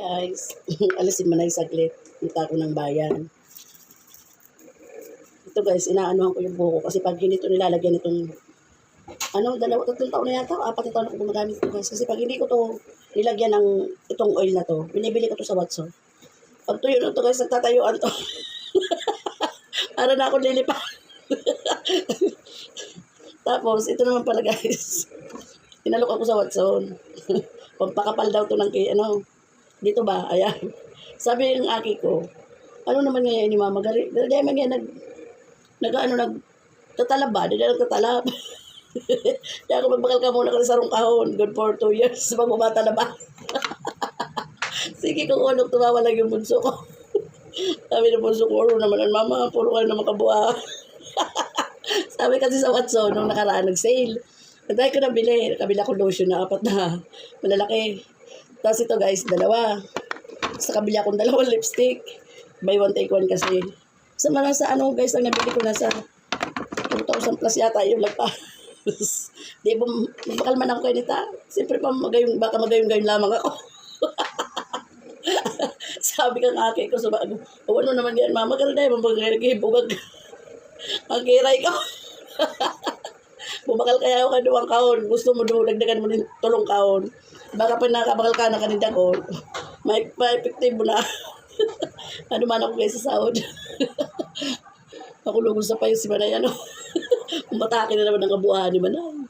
Guys, alisin mo na yung saglit. Punta ko ng bayan. Ito guys, inaanohan ko yung buko kasi pag hindi ito nilalagyan itong ano, dalawa, tatlong taon na yata, apat na taon ako gumagamit ito guys. Kasi pag hindi ko to nilagyan ng itong oil na to, binibili ko to sa Watson. Pag tuyo na to guys, nagtatayuan to. Para na ako lilipa. Tapos, ito naman pala guys. Tinalok ako sa Watson. Pampakapal daw to ng ano, dito ba? Ayan. Sabi ng aki ko, ano naman ngayon ni Mama Gari? Dahil naman yan, nag, nag, ano, nag, tatalab ba? Dahil nagtatalab. Kaya ako magbakal ka muna kasi sarong kahon. Good for two years. Pag bumata na ba? Sige, kung ulog, tumawa lang yung bunso ko. Sabi ng bunso ko, "Uro naman ang mama, puro ka naman kabuha. Sabi kasi sa Watson, nung nakaraan, nag-sale. Dahil ko nabili, kabila ko lotion na apat na malalaki. Tapos ito guys, dalawa. Sa kabila kong dalawang lipstick. Buy one, take one kasi. Sa mga sa ano guys, ang nabili ko nasa 2,000 plus yata yung lagpas. Di ba, bakal man ako kay Nita. Siyempre pa magayong, baka magayong-gayong lamang ako. Sabi kang ake ko sa bago, o ano naman yan, mama ka na yung mga bugag. Ang kiray ko. Bumakal kaya ako kaduwang kaon. Gusto mo doon, dagdagan mo ng tulong kaon. Baka pa nakabakal ka na kanina ko. May, mo na. ano man ako kayo sa sahod. ako lugod sa payo si Manay, ano. Umatake na naman ang kabuuan ni Manay.